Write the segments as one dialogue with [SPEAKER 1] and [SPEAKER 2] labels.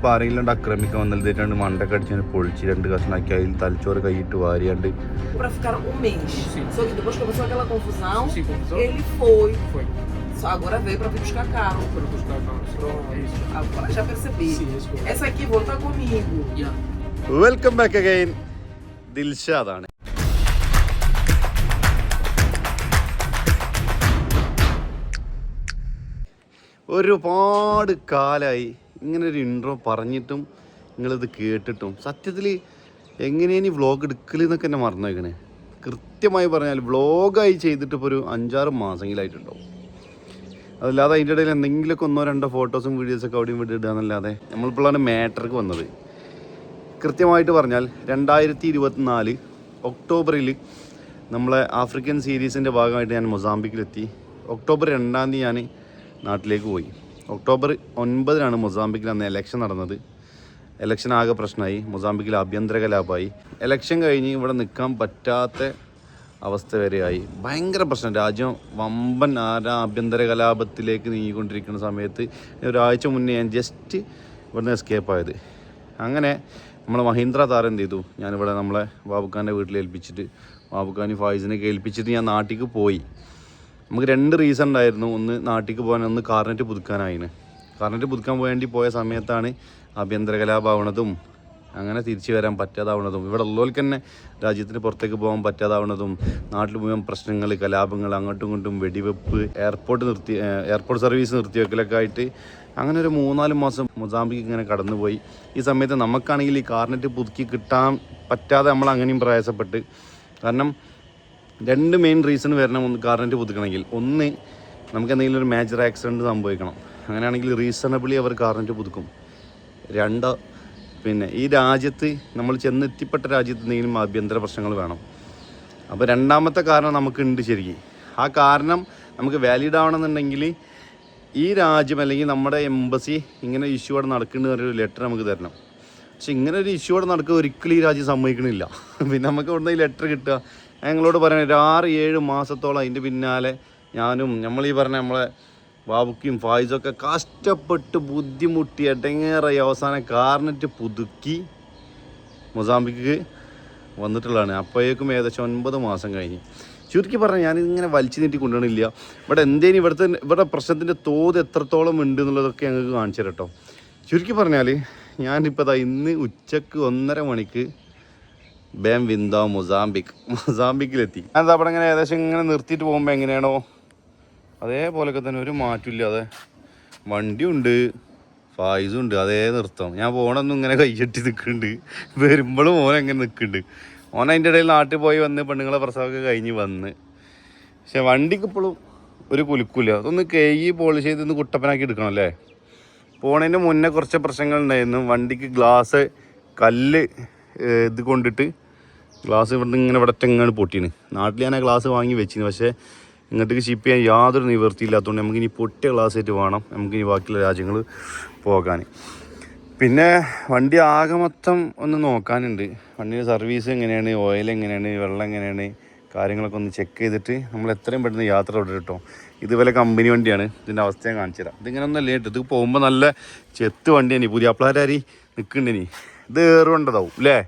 [SPEAKER 1] ഇപ്പം ആരെങ്കിലും ഉണ്ട് ആക്രമിക്കാൻ വന്നിട്ട് രണ്ട് മണ്ടൊക്കെ അടിച്ച് പൊളിച്ച് രണ്ട് കഷ്ണാക്കി അതിൽ തലച്ചോറ് കൈയിട്ട് വാരിയുണ്ട്. വെൽക്കം ബാക്ക് അഗൈൻ ദിൽഷാദാണ് ഒരുപാട് കാലായി. ഇങ്ങനെ ഒരു ഇൻട്രോ പറഞ്ഞിട്ടും നിങ്ങളിത് കേട്ടിട്ടും സത്യത്തിൽ എങ്ങനെയാണ് ഈ വ്ളോഗ് എടുക്കലെന്നൊക്കെ എന്നെ മറന്നേക്കണേ. കൃത്യമായി പറഞ്ഞാൽ വ്ളോഗായി ചെയ്തിട്ട് ഇപ്പോൾ ഒരു അഞ്ചാറ് മാസമെങ്കിലായിട്ടുണ്ടാവും അതല്ലാതെ അതിന്റെ ഇടയിൽ എന്തെങ്കിലുമൊക്കെ ഒന്നോ രണ്ടോ ഫോട്ടോസും വീഡിയോസൊക്കെ അവിടെയും വീട്ടിൽ ഇടുക എന്നല്ലാതെ നമ്മളിപ്പോഴാണ് മാറ്റർക്ക് വന്നത്. കൃത്യമായിട്ട് പറഞ്ഞാൽ രണ്ടായിരത്തി ഇരുപത്തിനാല് ഒക്ടോബറിൽ നമ്മളെ ആഫ്രിക്കൻ സീരീസിന്റെ ഭാഗമായിട്ട് ഞാൻ മൊസാമ്പിക്കിലെത്തി ഒക്ടോബർ രണ്ടാം തീയതി ഞാൻ നാട്ടിലേക്ക് പോയി. ഒക്ടോബർ ഒൻപതിനാണ് മൊസാംബിക്കിൽ അന്ന് എലക്ഷൻ നടന്നത്. എലക്ഷൻ ആകെ പ്രശ്നമായി. മൊസാംബിക്കിൽ ആഭ്യന്തര കലാപമായി എലക്ഷൻ കഴിഞ്ഞ് ഇവിടെ നിൽക്കാൻ പറ്റാത്ത അവസ്ഥ വരെയായി. ഭയങ്കര പ്രശ്നം. രാജ്യം വമ്പൻ ആഭ്യന്തര കലാപത്തിലേക്ക് നീങ്ങിക്കൊണ്ടിരിക്കുന്ന സമയത്ത് ഒരാഴ്ച മുന്നേ ഞാൻ ജസ്റ്റ് ഇവിടുന്ന് എസ്കേപ്പ് ആയത്. അങ്ങനെ നമ്മൾ മഹീന്ദ്ര താരം എന്ത് ചെയ്തു? ഞാനിവിടെ നമ്മളെ ബാബുഖാന്റെ വീട്ടിൽ ഏൽപ്പിച്ചിട്ട് ബാബുഖാൻ ഫായിസിനെ ഏൽപ്പിച്ചിട്ട് ഞാൻ നാട്ടിലേക്ക് പോയി. നമുക്ക് രണ്ട് റീസൺ ഉണ്ടായിരുന്നു ഒന്ന് നാട്ടിലേക്ക് പോകാൻ ഒന്ന് കാർനെറ്റ് പുതുക്കാനായിന്. കാർനെറ്റ് പുതുക്കാൻ വേണ്ടി പോയ സമയത്താണ് ആഭ്യന്തര കലാപാവണതും അങ്ങനെ തിരിച്ചു വരാൻ പറ്റാതാവണതും. ഇവിടെ ഉള്ളവർക്ക് തന്നെ രാജ്യത്തിന് പുറത്തേക്ക് പോകാൻ പറ്റാതാവണതും നാട്ടിൽ മുഴുവൻ പ്രശ്നങ്ങൾ കലാപങ്ങൾ അങ്ങോട്ടും ഇങ്ങോട്ടും വെടിവെപ്പ് എയർപോർട്ട് നിർത്തി എയർപോർട്ട് സർവീസ് നിർത്തിവെക്കലൊക്കെ ആയിട്ട് അങ്ങനെ ഒരു മൂന്നാൽ മാസം മൊസാമ്പിക്ക് ഇങ്ങനെ കടന്നുപോയി. ഈ സമയത്ത് നമുക്കാണെങ്കിൽ ഈ കാർനെറ്റ് പുതുക്കി കിട്ടാൻ പറ്റാതെ നമ്മൾ അങ്ങനെയും പ്രയാസപ്പെട്ട്. കാരണം രണ്ട് മെയിൻ റീസൺ വരണം ഒന്ന് കാറിന്റെ പുതുക്കണമെങ്കിൽ. ഒന്ന് നമുക്ക് എന്തെങ്കിലും ഒരു മേജർ ആക്സിഡന്റ് സംഭവിക്കണം. അങ്ങനെയാണെങ്കിൽ റീസണബിളി അവർ കാറിന്റെ പുതുക്കും. രണ്ട് പിന്നെ ഈ രാജ്യത്ത് നമ്മൾ ചെന്നെത്തിപ്പെട്ട രാജ്യത്ത് എന്തെങ്കിലും ആഭ്യന്തര പ്രശ്നങ്ങൾ വേണം. അപ്പോൾ രണ്ടാമത്തെ കാരണം നമുക്കുണ്ട് ശരിക്കും. ആ കാരണം നമുക്ക് വാലിഡ് ആവണമെന്നുണ്ടെങ്കിൽ ഈ രാജ്യം അല്ലെങ്കിൽ നമ്മുടെ എംബസി ഇങ്ങനെ ഇഷ്യൂ അവിടെ നടക്കുന്നുണ്ട് ഒരു ലെറ്റർ നമുക്ക് തരണം. പക്ഷെ ഇങ്ങനെ ഒരു ഇഷ്യൂ അവിടെ നടക്കുക ഒരിക്കലും ഈ രാജ്യം സമ്മതിക്കണില്ല. പിന്നെ നമുക്ക് ഇവിടുന്ന് ഈ ലെറ്റർ കിട്ടുക. ഞങ്ങളോട് പറയണ ഒരു ആറ് ഏഴ് മാസത്തോളം അതിന്റെ പിന്നാലെ ഞാനും നമ്മൾ ഈ പറഞ്ഞ നമ്മളെ ബാബുക്കും ഫായിസൊക്കെ കഷ്ടപ്പെട്ട് ബുദ്ധിമുട്ടി എടങ്ങേറായി അവസാനം കാർണറ്റ് പുതുക്കി മൊസാമ്പിക്ക് വന്നിട്ടുള്ളതാണ്. അപ്പോഴേക്കും ഏകദേശം ഒൻപത് മാസം കഴിഞ്ഞ്. ചുരുക്കി പറഞ്ഞാൽ ഞാനിങ്ങനെ വലിച്ചു നീട്ടി കൊണ്ടുവരണില്ല ഇവിടെ എന്തേലും ഇവിടുത്തെ ഇവിടെ പ്രശ്നത്തിന്റെ തോത് എത്രത്തോളം ഉണ്ട് എന്നുള്ളതൊക്കെ ഞങ്ങൾക്ക് കാണിച്ചു തരട്ടോ ചുരുക്കി പറഞ്ഞാൽ ഞാനിപ്പോൾ ഇന്ന് ഉച്ചയ്ക്ക് ഒന്നര മണിക്ക് ബേം വിന്ദോ മൊസാമ്പിക് മൊസാമ്പിക്കിലെത്തി എന്താ അവിടെ ഇങ്ങനെ ഏകദേശം ഇങ്ങനെ നിർത്തിയിട്ട് പോകുമ്പോൾ എങ്ങനെയാണോ? അതേപോലൊക്കെ തന്നെ ഒരു മാറ്റമില്ലാതെ വണ്ടിയുണ്ട് ഫായിസും ഉണ്ട് അതേ നൃത്തം ഞാൻ പോണൊന്നും ഇങ്ങനെ കൈയ്യട്ടി നിൽക്കുന്നുണ്ട് വരുമ്പോഴും ഓൻ എങ്ങനെ നിൽക്കുന്നുണ്ട് ഓൻ അതിന്റെ ഇടയിൽ നാട്ടിൽ പോയി വന്ന് പെണ്ണുങ്ങളെ പ്രസവമൊക്കെ കഴിഞ്ഞ് വന്ന്. പക്ഷെ വണ്ടിക്ക് ഇപ്പോഴും ഒരു കുലുക്കില്ല. അതൊന്ന് കേയി പോളിഷ് ചെയ്ത് ഒന്ന് കുട്ടപ്പനാക്കി എടുക്കണം അല്ലേ? പോണതിന്റെ മുന്നേ കുറച്ച് പ്രശ്നങ്ങൾ ഉണ്ടായിരുന്നു വണ്ടിക്ക് ഗ്ലാസ് കല്ല് ഇത് കൊണ്ടിട്ട് ഗ്ലാസ് ഇവിടുന്ന് ഇങ്ങനെ ഇവിടെ ഇങ്ങോട്ട് പൊട്ടീന് നാട്ടിൽ ഞാൻ ആ ഗ്ലാസ് വാങ്ങി വെച്ചിന്. പക്ഷേ ഇങ്ങോട്ടേക്ക് ഷിപ്പ് ചെയ്യാൻ യാതൊരു നിവൃത്തിയില്ലാത്തതുകൊണ്ട് നമുക്കിനി പൊട്ടിയ ഗ്ലാസ് ആയിട്ട് വേണം നമുക്കിനി ബാക്കിയുള്ള രാജ്യങ്ങൾ പോകാൻ പിന്നെ വണ്ടി ആകെ മൊത്തം ഒന്ന് നോക്കാനുണ്ട്. വണ്ടിയുടെ സർവീസ് എങ്ങനെയാണ് ഓയിൽ എങ്ങനെയാണ് വെള്ളം എങ്ങനെയാണ് കാര്യങ്ങളൊക്കെ ഒന്ന് ചെക്ക് ചെയ്തിട്ട് നമ്മൾ എത്രയും പെട്ടെന്ന് യാത്ര ഇവിടെ കേട്ടോ. ഇതുപോലെ കമ്പനി വണ്ടിയാണ്. ഇതിന്റെ അവസ്ഥ ഞാൻ കാണിച്ചു തരാം ഇതിങ്ങനെ ഒന്നല്ലേ കേട്ടോ? ഇത് പോകുമ്പോൾ നല്ല ചെത്ത് വണ്ടിയാണ്. പുതിയ അപ്ലാരാരി നിൽക്കുന്നുണ്ട് ഇത് ഏറുകൊണ്ടതാവും അല്ലേ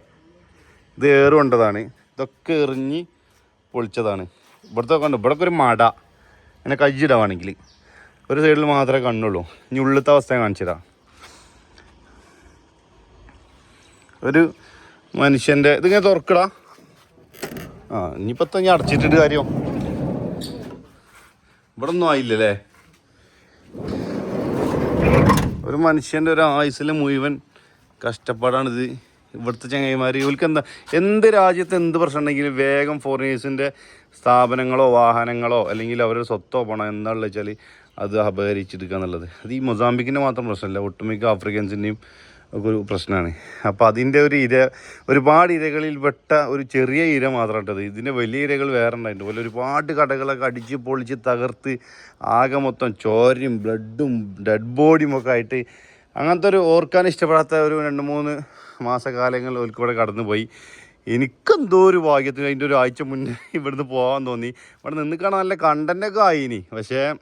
[SPEAKER 1] ഇത് ഏറുകൊണ്ടതാണ്. ഇതൊക്കെ എറിഞ്ഞ് പൊളിച്ചതാണ്. ഇവിടുത്തെ കണ്ടു ഇവിടൊക്കെ ഒരു മട. അങ്ങനെ കയ്യിടാവാണെങ്കിൽ ഒരു സൈഡിൽ മാത്രമേ കണ്ണുള്ളൂ. ഇനി ഉള്ളിലത്തെ അവസ്ഥ കാണിച്ചതാ ഒരു മനുഷ്യന്റെ ഇതിങ്ങനെ തുറക്കടാ. ആ ഇനിയിപ്പോൾ ഞാൻ അടച്ചിട്ടിട്ട് കാര്യം? ഇവിടെ ഒന്നും ആയില്ലല്ലേ ഒരു മനുഷ്യന്റെ ഒരു ആയുസിലെ മുഴുവൻ കഷ്ടപ്പാടാണിത്. ഇവിടുത്തെ ചങ്ങായിമാർ ഇവർക്ക് എന്താ എന്ത് രാജ്യത്ത് എന്ത് പ്രശ്നം ഉണ്ടെങ്കിലും വേഗം ഫോറിനേഴ്സിന്റെ സ്ഥാപനങ്ങളോ വാഹനങ്ങളോ അല്ലെങ്കിൽ അവരുടെ സ്വത്തോ പണം എന്താണെന്ന് വെച്ചാൽ അത് അപഹരിച്ചെടുക്കുക എന്നുള്ളത്. അത് ഈ മൊസാമ്പിക്കിന്റെ മാത്രം പ്രശ്നമല്ല ഒട്ടുമിക്ക ആഫ്രിക്കൻസിന്റെയും ഒക്കെ ഒരു പ്രശ്നമാണ്. അപ്പോൾ അതിന്റെ ഒരു ഇര ഒരുപാട് ഇരകളിൽ പെട്ട ഒരു ചെറിയ ഇര മാത്രമായിട്ടത് ഇതിന്റെ വലിയ ഇരകൾ വേറെ ഉണ്ടായിട്ടുണ്ട്. പോലെ ഒരുപാട് കടകളൊക്കെ അടിച്ച് പൊളിച്ച് തകർത്ത് ആകെ മൊത്തം ചോരയും ബ്ലഡും ഡെഡ് ബോഡിയും ഒക്കെ ആയിട്ട് അങ്ങനത്തെ ഒരു ഓർക്കാൻ ഇഷ്ടപ്പെടാത്ത ഒരു രണ്ട് മൂന്ന് മാസകാലങ്ങൾ ഒരിക്കൂടെ കടന്നുപോയി. എനിക്കെന്തോ ഒരു ഭാഗ്യത്തിന് അതിന്റെ ഒരു ആഴ്ച മുന്നേ ഇവിടുന്ന് പോകാൻ തോന്നി. ഇവിടെ നിന്ന് കാണാൻ നല്ല കണ്ടന്റൊക്കെ ആയിനി. പക്ഷേ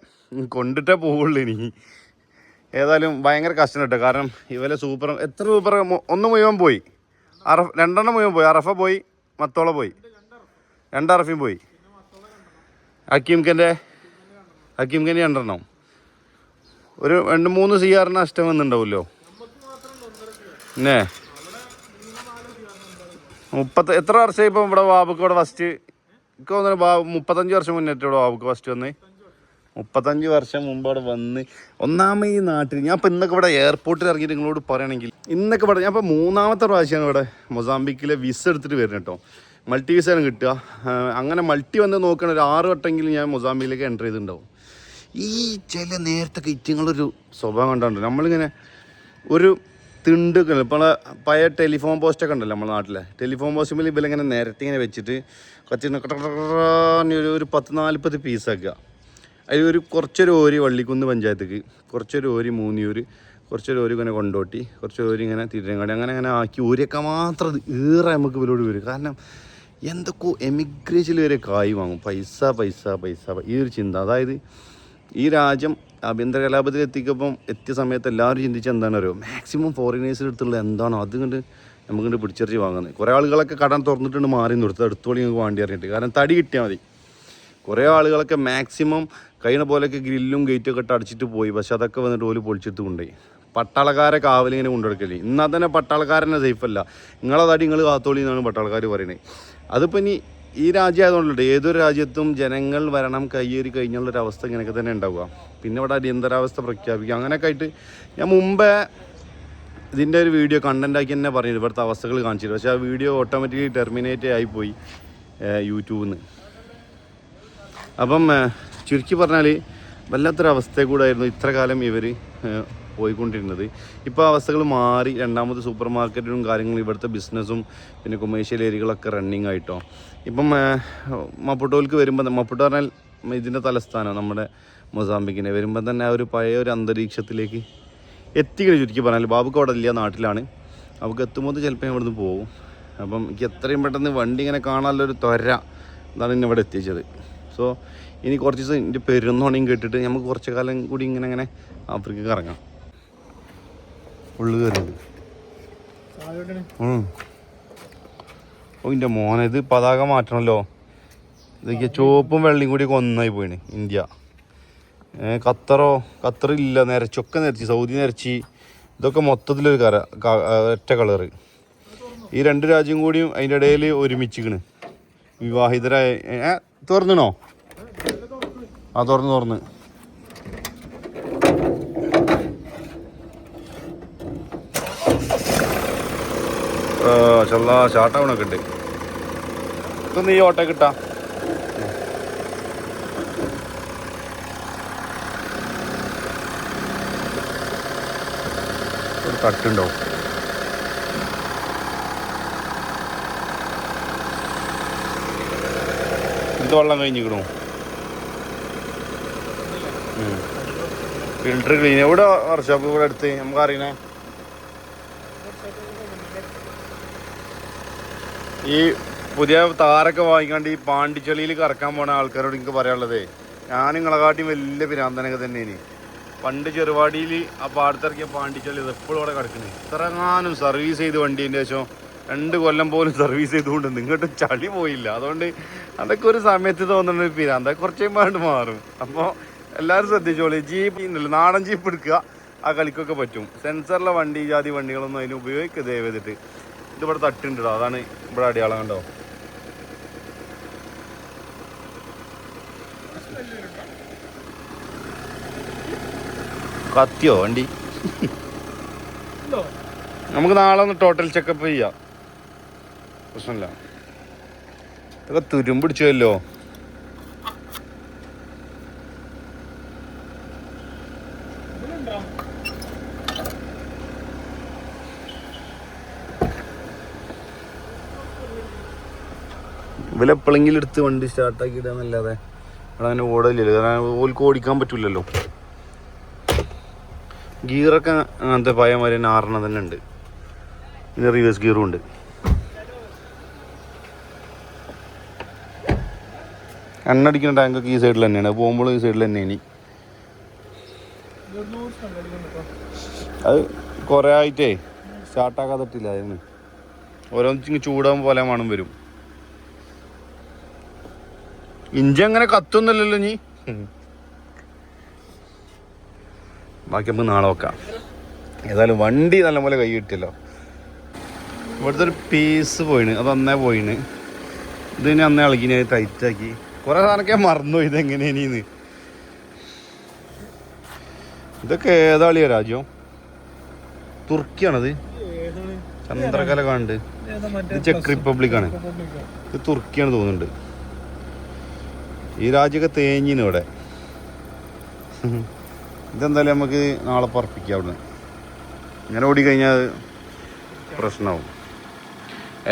[SPEAKER 1] കൊണ്ടിട്ടേ പോവുള്ളൂ ഇനി. ഏതായാലും ഭയങ്കര കഷ്ടം കേട്ടോ. കാരണം ഇവരെ സൂപ്പർ എത്ര സൂപ്പർ ഒന്ന് മുഴുവൻ പോയി. അറഫ രണ്ടെണ്ണം മുഴുവൻ പോയി. അറഫ പോയി മത്തോള പോയി. രണ്ടറഫയും പോയി. ഹക്കീംഖന്റെ ഹക്കീംഖന്റെ രണ്ടെണ്ണം. ഒരു രണ്ട് മൂന്ന് സി ആറിന് നഷ്ടം വന്നിട്ടുണ്ടാവുമല്ലോ. മുപ്പത്തി എത്ര വർഷം ഇപ്പം ഇവിടെ ബാബുക്ക് ഇവിടെ ഫസ്റ്റ് എനിക്ക് തോന്നുന്നു ബാബു മുപ്പത്തഞ്ച് വർഷം മുന്നേറ്റം ഇവിടെ ബാബുക്ക് ഫസ്റ്റ് വന്ന്. മുപ്പത്തഞ്ച് വർഷം മുമ്പ് അവിടെ വന്ന്. ഒന്നാമത് ഈ നാട്ടിൽ ഞാൻ ഇപ്പം ഇന്നൊക്കെ ഇവിടെ എയർപോർട്ടിൽ ഇറങ്ങിയിട്ട് നിങ്ങളോട് പറയുകയാണെങ്കിൽ ഇന്നൊക്കെ ഇവിടെ ഞാൻ ഇപ്പം മൂന്നാമത്തെ പ്രാവശ്യമാണ് ഇവിടെ മൊസാമ്പിക്കിലെ വിസ എടുത്തിട്ട് വരുന്നത് കേട്ടോ. മൾട്ടി വിസയാണ് കിട്ടുക. അങ്ങനെ മൾട്ടി വന്ന് നോക്കണ ഒരു ആറ് വട്ടമെങ്കിലും ഞാൻ മൊസാമ്പിക്കിലേക്ക് എന്റർ ചെയ്തിട്ടുണ്ടാവും. ഈ ചില നേരത്തെ കിറ്റിങ്ങളൊരു സ്വഭാവം കണ്ടുണ്ട് നമ്മളിങ്ങനെ ഒരു തിണ്ട് ഇപ്പോൾ പഴയ ടെലിഫോൺ പോസ്റ്റൊക്കെ ഉണ്ടല്ലോ നമ്മുടെ നാട്ടിലെ. ടെലിഫോൺ പോസ്റ്റുമ്പോൾ ഇവലിങ്ങനെ നേരത്തെ ഇങ്ങനെ വെച്ചിട്ട് കുറച്ച് ഒരു ഒരു പത്ത് നാൽപ്പത് പീസാക്കുക അതിൽ ഒരു കുറച്ചൊരു ഓരി വള്ളിക്കുന്ന് പഞ്ചായത്തേക്ക് കുറച്ചൊരു ഓരി മൂന്നിയൂര് കുറച്ചൊരു ഓരി ഇങ്ങനെ കൊണ്ടോട്ടി കുറച്ചൊരു ഓരി ഇങ്ങനെ തിരുരങ്ങാടി അങ്ങനെ അങ്ങനെ ആക്കി ഊരിയൊക്കെ മാത്രം ഏറെ നമുക്ക് ഇവരോട് വരും. കാരണം എന്തൊക്കെയോ എമിഗ്രേഷനിൽ വരെ കായ് വാങ്ങും. പൈസ പൈസ പൈസ ഈ ഒരു ചിന്ത. അതായത് ഈ രാജ്യം ആഭ്യന്തര കലാപത്തിൽ എത്തിക്കപ്പം എത്തിയ സമയത്ത് എല്ലാവരും ചിന്തിച്ച എന്താണ് അറിയോ? മാക്സിമം ഫോറിനേഴ്സിന്റെ അടുത്തുള്ള എന്താണോ അത് നമുക്ക് കൊണ്ട് പിടിച്ചെറിച്ച് വാങ്ങുന്നത് കുറേ ആളുകളൊക്കെ കടം തുറന്നിട്ടുണ്ട് മാറി നിർത്തുക എടുത്തോളി ഞങ്ങൾക്ക് വേണ്ടി അറിഞ്ഞിട്ട്. കാരണം തടി കിട്ടിയാൽ മതി. കുറേ ആളുകളൊക്കെ മാക്സിമം കഴിയുന്ന പോലെയൊക്കെ ഗ്രില്ലും ഗേറ്റൊക്കെ ഇട്ട് അടിച്ചിട്ട് പോയി. പക്ഷെ അതൊക്കെ വന്നിട്ട് ഓൽ പൊളിച്ചിട്ട് കൊണ്ടുപോയി പട്ടാളക്കാരെ കാവലിങ്ങനെ കൊണ്ടുനടക്കല്ലേ എന്നാൽ തന്നെ പട്ടാളക്കാരനെ സേഫ് അല്ല. നിങ്ങളെ തടി നിങ്ങൾ കാത്തോളി എന്നാണ് പട്ടാളക്കാർ പറയുന്നത് അതിപ്പോൾ ഇനി ഈ രാജ്യം ആയതുകൊണ്ടുണ്ട് ഏതൊരു രാജ്യത്തും ജനങ്ങൾ വരണം കയ്യേറി കഴിഞ്ഞുള്ളൊരു അവസ്ഥ ഇങ്ങനെയൊക്കെ തന്നെ ഉണ്ടാവുക. പിന്നെ ഇവിടെ അടിയന്തരാവസ്ഥ പ്രഖ്യാപിക്കുക. അങ്ങനെയൊക്കെ ആയിട്ട് ഞാൻ മുമ്പേ ഇതിന്റെ ഒരു വീഡിയോ കണ്ടന്റ് ആക്കി തന്നെ പറഞ്ഞു ഇവിടുത്തെ അവസ്ഥകൾ കാണിച്ചിരുന്നു. പക്ഷേ ആ വീഡിയോ ഓട്ടോമാറ്റിക്കലി ടെർമിനേറ്റ് ആയിപ്പോയി യൂട്യൂബിൽ നിന്ന് അപ്പം ചുരുക്കി പറഞ്ഞാൽ വല്ലാത്തൊരവസ്ഥയെ കൂടായിരുന്നു ഇത്ര കാലം ഇവർ പോയിക്കൊണ്ടിരുന്നത്. ഇപ്പോൾ അവസ്ഥകൾ മാറി. രണ്ടാമത് സൂപ്പർ മാർക്കറ്റും കാര്യങ്ങളും ഇവിടുത്തെ ബിസിനസ്സും പിന്നെ കൊമേഴ്ഷ്യൽ ഏരിയകളൊക്കെ റണ്ണിങ് ആയിട്ടോ. ഇപ്പം മപ്പുട്ടോയിലേക്ക് വരുമ്പോൾ മപ്പുട്ട പറഞ്ഞാൽ ഇതിന്റെ തലസ്ഥാനം നമ്മുടെ മൊസാമ്പിക്കിനെ വരുമ്പോൾ തന്നെ ആ ഒരു പഴയ ഒരു അന്തരീക്ഷത്തിലേക്ക് എത്തിക്കണം ചുരുക്കി പറഞ്ഞാൽ ബാബുക്ക് അവിടെ ഇല്ല നാട്ടിലാണ്. അവൾക്ക് എത്തുമ്പോൾ ചിലപ്പോൾ ഞാൻ ഇവിടുന്ന് പോകും. അപ്പം എനിക്ക് എത്രയും പെട്ടെന്ന് വണ്ടി ഇങ്ങനെ കാണാനുള്ളൊരു ത്വര എന്നാണ് എന്നെ ഇവിടെ എത്തിച്ചത്. സോ ഇനി കുറച്ച് ദിവസം എന്റെ പെരുന്നോണിയും കേട്ടിട്ട് നമുക്ക് കുറച്ച് കാലം കൂടി ഇങ്ങനെ ഇങ്ങനെ ആഫ്രിക്കക്ക് ഇറങ്ങാം. ഉള്ളു കയറുന്നുണ്ട് എന്റെ മോനെ ഇത് പതാക മാറ്റണമല്ലോ ഇതൊക്കെ ചുവപ്പും വെള്ളയും കൂടി ഒന്നായി പോയിന് ഇന്ത്യ. ഖത്തറോ ഖത്തറില്ല നിരച്ചൊക്കെ നിരച്ചി സൗദി നിരച്ചി. ഇതൊക്കെ മൊത്തത്തിലൊരു കര ഒറ്റ കളറ്. ഈ രണ്ട് രാജ്യം കൂടിയും അതിന്റെ ഇടയിൽ ഒരുമിച്ചിക്കണ്. വിവാഹിതരായ തുറന്നണോ? ആ തുറന്ന് തുറന്ന്. ചല്ല ഷാട്ടാവണൊക്കെ ഉണ്ട്. ഇതൊന്ന് ഈ ഓട്ടോ കിട്ടാം ഒരു തട്ടുണ്ടാവും ഇത് വെള്ളം കഴിഞ്ഞിക്കണോ. ഫിൽറ്റർ ക്ലീൻ എവിടെ വർക്ക്ഷോപ്പ് ഇവിടെ അടുത്ത്? നമുക്ക് അറിയണേ ഈ പുതിയ താരൊക്കെ വാങ്ങിക്കാണ്ട് ഈ പാണ്ടിച്ചെളിയിൽ കറക്കാൻ പോണ ആൾക്കാരോട് എനിക്ക് പറയാനുള്ളതേ ഞാൻ നിങ്ങളെ കാട്ടി വലിയ പിരാന്തനൊക്കെ തന്നെയാണ്. പണ്ട് ചെറുവാടിയിൽ ആ പാടത്തിറക്കിയ പാണ്ടിച്ചെളി എപ്പോഴും അവിടെ കിടക്കുന്നത് ഇത്രങ്ങാനും സർവീസ് ചെയ്ത് വണ്ടീന്റെ ശേഷം രണ്ട് കൊല്ലം പോലും സർവീസ് ചെയ്തുകൊണ്ട് നിങ്ങോട്ട് ചളി പോയില്ല. അതുകൊണ്ട് അതൊക്കെ ഒരു സമയത്ത് തോന്നുന്ന ഒരു പിരാന്ത. കുറച്ച് കഴിയുമ്പോൾ മാറും. അപ്പോൾ എല്ലാവരും ശ്രദ്ധിച്ചോളി. ജീപ്പ് ഉണ്ടല്ലോ നാടൻ ജീപ്പ് എടുക്കുക. ആ കളിക്കൊക്കെ പറ്റും. സെൻസറിലെ വണ്ടി ജാതി വണ്ടികളൊന്നും അതിന് ഉപയോഗിക്കുക ദയവ് ചെയ്തിട്ട്. ഇതിവിടെ തട്ടിണ്ടോ അതാണ് ഇവിടെ അടിയാളം കണ്ടോ? കത്തിയോ വണ്ടി? നമുക്ക് നാളെ ഒന്ന് ടോട്ടൽ ചെക്കപ്പ് ചെയ്യാം. പ്രശ്നമില്ല. ഇതൊക്കെ തുരുമ്പിടിച്ചല്ലോ ഇവലെപ്പോഴെങ്കിലും എടുത്ത് വണ്ടി സ്റ്റാർട്ടാക്കി ഇടാന്നല്ലാതെ അവിടെ അങ്ങനെ ഓടലില്ലല്ലോ. കാരണം ഓൽക്ക് ഓടിക്കാൻ പറ്റില്ലല്ലോ ഗിയറൊക്കെ അങ്ങനത്തെ പഴയ മാതിരി തന്നെ ആറെണ്ണം തന്നെ ഉണ്ട്. പിന്നെ റിവേഴ്സ് ഗിയറും ഉണ്ട്. എണ്ണടിക്കുന്ന ടാങ്കൊക്കെ ഈ സൈഡിൽ തന്നെയാണ്. പോകുമ്പോൾ ഈ സൈഡിൽ തന്നെയാണ് അത് കുറേ ആയിട്ടേ സ്റ്റാർട്ടാക്കാതിട്ടില്ല അതിന് ഓരോന്നിങ് ചൂടാകുമ്പോൾ പോലെ മണം വരും. ഇഞ്ചി അങ്ങനെ കത്തൊന്നുമില്ലല്ലോ നീ ബാക്കി നമുക്ക് നാളെ നോക്കാം. ഏതായാലും വണ്ടി നല്ലപോലെ കൈ കിട്ടിയല്ലോ. ഇവിടുത്തെ ഒരു പീസ് പോയിന് അത് അന്നേ പോയിന് ഇതിന് അന്നേ ഇളകിനെ ടൈറ്റാക്കി കുറേ സാധനമൊക്കെ മറന്നു ഇത് എങ്ങനെയാണീന്ന് ഇതൊക്കെ ഏതാളിയ രാജ്യം? തുർക്കിയാണത്. ചന്ദ്രകല കാണുന്നുണ്ട് ഇത് ചെക്ക് റിപ്പബ്ലിക്കാണ്. ഇത് തുർക്കിയാണ് തോന്നുന്നുണ്ട്. ഈ രാജ്യമൊക്കെ തേഞ്ഞിന് ഇവിടെ. ഇതെന്തായാലും നമുക്ക് നാളെ പറപ്പിക്കാം അവിടെ ഇങ്ങനെ ഓടിക്കഴിഞ്ഞാൽ പ്രശ്നമാവും.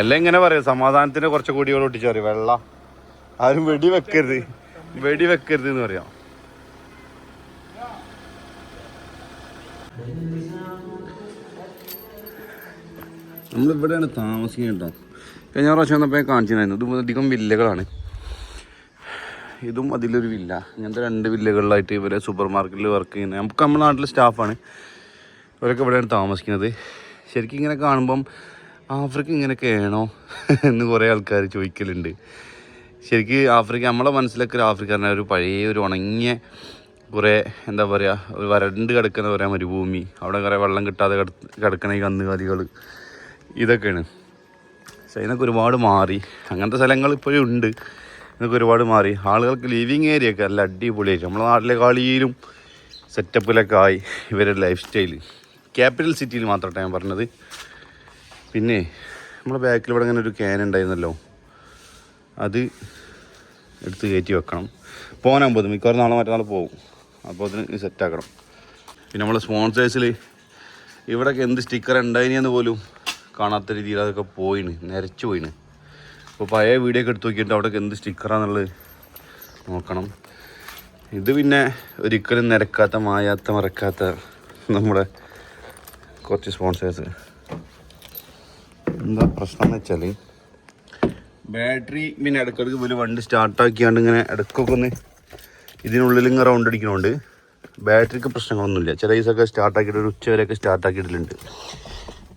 [SPEAKER 1] എല്ലാം ഇങ്ങനെ പറയും. സമാധാനത്തിന് കുറച്ച് കൂടിയോട് ഒട്ടിച്ചു പറയും. വെള്ള. ആരും വെടി വെക്കരുത് വെടി വെക്കരുത് എന്ന് പറയാം. നമ്മളിവിടെയാണ് താമസിക്കുന്നത് കേട്ടോ. കഴിഞ്ഞ പ്രാവശ്യം വന്നപ്പോൾ കാണിച്ചിരുന്നു ഇതും അധികം വില്ലകളാണ്. ഇതും അതിലൊരു വില്ല. ഇങ്ങനത്തെ രണ്ട് വില്ലകളിലായിട്ട് ഇവരെ സൂപ്പർ മാർക്കറ്റിൽ വർക്ക് ചെയ്യുന്നത്. നമുക്ക് നമ്മുടെ നാട്ടിലെ സ്റ്റാഫാണ് ഇവരൊക്കെ ഇവിടെയാണ് താമസിക്കുന്നത്. ശരിക്കും ഇങ്ങനെ കാണുമ്പം ആഫ്രിക്ക ഇങ്ങനെയൊക്കെയാണോ എന്ന് കുറേ ആൾക്കാർ ചോദിക്കലുണ്ട്. ശരിക്ക് ആഫ്രിക്ക നമ്മളെ മനസ്സിലൊക്കെ ഒരു പറഞ്ഞാൽ ഒരു പഴയ ഒരു ഉണങ്ങിയ കുറേ എന്താ പറയുക ഒരു വരണ്ട് കിടക്കുന്ന കുറേ മരുഭൂമി അവിടെ കുറേ വെള്ളം കിട്ടാതെ കിടക്കണ ഈ കന്നുകാലികൾ ഇതൊക്കെയാണ്. പക്ഷേ ഇതിനൊക്കെ ഒരുപാട് മാറി. അങ്ങനത്തെ സ്ഥലങ്ങൾ ഇപ്പോഴും ഉണ്ട്. ഇതൊക്കെ ഒരുപാട് മാറി. ആളുകൾക്ക് ലിവിങ് ഏരിയ ഒക്കെ നല്ല അടിപൊളിയായിട്ട് നമ്മളെ നാട്ടിലെ കളിയിലും സെറ്റപ്പിലൊക്കെ ആയി ഇവരുടെ ലൈഫ് സ്റ്റൈൽ ക്യാപിറ്റൽ സിറ്റിയിൽ മാത്രമേ ഞാൻ പറഞ്ഞത്. പിന്നെ നമ്മളെ ബാക്കിൽ ഇവിടെ ഇങ്ങനെ ഒരു ക്യാൻ ഉണ്ടായിരുന്നല്ലോ. അത് എടുത്ത് കയറ്റി വെക്കണം. പോകാൻ പോകാനാകുമ്പോൾ മിക്കവാറും നാളെ മറ്റന്നാൾ പോകും. അപ്പോൾ അതിന് സെറ്റാക്കണം പിന്നെ നമ്മളെ സ്പോൺസേഴ്സിൽ ഇവിടെയൊക്കെ എന്ത് സ്റ്റിക്കർ ഉണ്ടായിനെന്ന് പോലും കാണാത്ത രീതിയിൽ അതൊക്കെ പോയിന് നിരച്ചു പോയിന് അപ്പോൾ പഴയ വീഡിയോ ഒക്കെ എടുത്ത് നോക്കിയിട്ട് അവിടെ എന്ത് സ്റ്റിക്കറാന്നുള്ളത് നോക്കണം. ഇത് പിന്നെ ഒരിക്കലും നിരക്കാത്ത മായാത്ത മറക്കാത്ത നമ്മുടെ കുറച്ച് സ്പോൺസേഴ്സ് എന്താ പ്രശ്നം എന്ന് വെച്ചാൽ ബാറ്ററി പിന്നെ ഇടയ്ക്കിടയ്ക്ക് വലിയ വണ്ടി സ്റ്റാർട്ടാക്കിയാണ്ട് ഇങ്ങനെ ഇടയ്ക്കൊക്കെ ഒന്ന് ഇതിനുള്ളിൽ ഇങ്ങനെ റൗണ്ട് അടിക്കണോണ്ട് ബാറ്ററിക്ക് പ്രശ്നങ്ങളൊന്നുമില്ല. ചില ദിവസമൊക്കെ സ്റ്റാർട്ടാക്കിയിട്ട് ഒരു ഉച്ച വരെയൊക്കെ സ്റ്റാർട്ടാക്കിയിട്ടുണ്ട്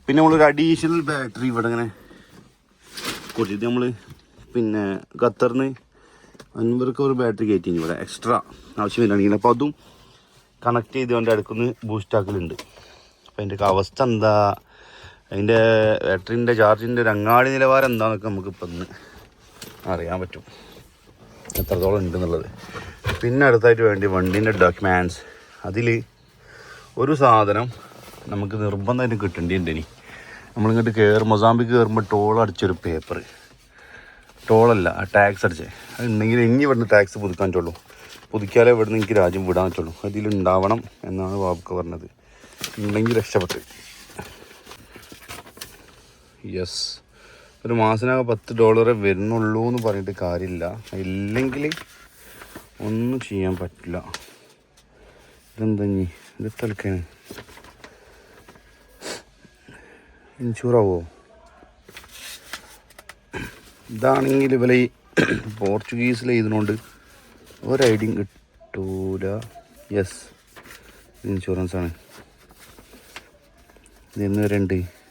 [SPEAKER 1] പിന്നെ നമ്മളൊരു അഡീഷണൽ ബാറ്ററി ഇവിടെ ഇങ്ങനെ കൊടുത്തിട്ട് നമ്മൾ പിന്നെ ഖത്തറിന് അൻപർക്ക് ഒരു ബാറ്ററി കയറ്റി ഇവിടെ എക്സ്ട്രാ ആവശ്യം വരികയാണെങ്കിൽ. അപ്പോൾ അതും കണക്ട് ചെയ്ത് അവന്റെ അടുക്കുന്ന് ബൂസ്റ്റാക്കലുണ്ട് അപ്പോൾ അതിന്റെ അവസ്ഥ എന്താ? അതിന്റെ ബാറ്ററിന്റെ ചാർജിന്റെ ഒരു നിലവാരം എന്താണെന്നൊക്കെ നമുക്ക് ഇപ്പം ഇന്ന് അറിയാൻ പറ്റും. എത്രത്തോളം ഉണ്ടെന്നുള്ളത്. പിന്നെ അടുത്തായിട്ട് വേണ്ടി വണ്ടീന്റെ ഡോക്യുമെന്റ്സ് അതിൽ ഒരു സാധനം നമുക്ക് നിർബന്ധമായിട്ടും കിട്ടേണ്ടിയുണ്ട് ഇനി. നമ്മളിങ്ങോട്ട് കയറും മൊസാമ്പിക്ക് കയറുമ്പോൾ ടോൾ അടിച്ചൊരു പേപ്പർ ടോളല്ല ടാക്സ് അടിച്ചേ. അത് ഉണ്ടെങ്കിൽ ഇനി ഇവിടുന്ന് ടാക്സ് പുതുക്കാൻ പറ്റുള്ളൂ പുതുക്കിയാലേ ഇവിടുന്ന് എനിക്ക് രാജ്യം വിടാൻ പറ്റുള്ളൂ അതിലുണ്ടാവണം എന്നാണ് ബാബുക്ക് പറഞ്ഞത്. ഉണ്ടെങ്കിൽ രക്ഷപ്പെട്ട്. യെസ് ഒരു മാസത്തിനകം പത്ത് ഡോളറേ വരുന്നുള്ളൂ എന്ന് പറഞ്ഞിട്ട് കാര്യമില്ല. ഇല്ലെങ്കിൽ ഒന്നും ചെയ്യാൻ പറ്റില്ല. ഇതെന്താ ഇത് തൽക്കാണ് ഇൻഷൂറാവോ? ഇതാണെങ്കിൽ ഇവലെ ഈ പോർച്ചുഗീസിൽ എഴുതുന്നതുകൊണ്ട് ഒരു ഐഡിയും കിട്ടൂല. യെസ് ഇൻഷുറൻസ് ആണ്. ഇത് എന്ന് വരെ ഉണ്ട്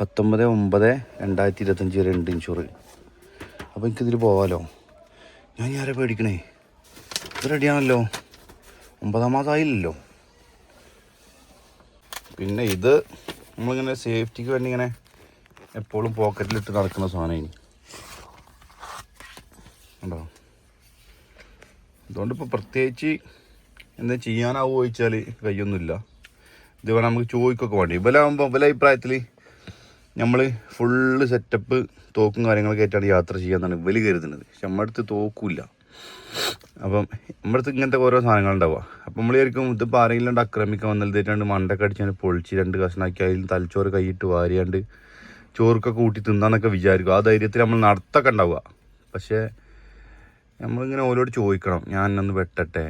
[SPEAKER 1] പത്തൊമ്പത് ഒമ്പത് രണ്ടായിരത്തി ഇരുപത്തഞ്ച് വരെ ഉണ്ട് ഇൻഷുർ അപ്പോൾ എനിക്കിതിൽ പോവാലോ? ഞാൻ ഞാനെ പേടിക്കണേ? ഇത് റെഡിയാണല്ലോ ഒമ്പതാം മാസം ആയില്ലല്ലോ. പിന്നെ ഇത് നമ്മളിങ്ങനെ സേഫ്റ്റിക്ക് വേണ്ടി ഇങ്ങനെ എപ്പോഴും പോക്കറ്റിലിട്ട് നടക്കുന്ന സാധനം ഉണ്ടോ അതുകൊണ്ട് ഇപ്പോൾ പ്രത്യേകിച്ച് എന്താ ചെയ്യാനാവുമോ ചോദിച്ചാൽ കയ്യൊന്നുമില്ല. ഇത് വേണം നമുക്ക് ചോദിക്കൊക്കെ വേണ്ടി. ഇവലാകുമ്പോൾ ഇവല അഭിപ്രായത്തിൽ നമ്മൾ ഫുള്ള് സെറ്റപ്പ് തോക്കും കാര്യങ്ങളൊക്കെ ആയിട്ടാണ് യാത്ര ചെയ്യാന്നാണ് ഇവൽ കരുതുന്നത്. പക്ഷെ നമ്മുടെ അടുത്ത് തോക്കില്ല. അപ്പം നമ്മുടെ ഇങ്ങനത്തെ ഓരോ സാധനങ്ങൾ ഉണ്ടാവുക അപ്പം നമ്മൾ വിചാരിക്കും ഇതിപ്പോൾ ആരെങ്കിലും ഉണ്ട് ആക്രമിക്കാൻ ഇതായിട്ടാണ്ട് മണ്ടൊക്കെ അടിച്ചാണ്ട് പൊളിച്ച് രണ്ട് കഷ്ണാക്കി അതിൽ തലച്ചോറ് കൈയിട്ട് വാരിയാണ്ട് ചോറൊക്കെ കൂട്ടി തിന്നാന്നൊക്കെ വിചാരിക്കും. ആ ധൈര്യത്തിൽ നമ്മൾ നടത്തൊക്കെ ഉണ്ടാവുക. പക്ഷേ നമ്മളിങ്ങനെ ഓരോട് ചോദിക്കണം. ഞാൻ ഒന്ന് വെട്ടട്ടെ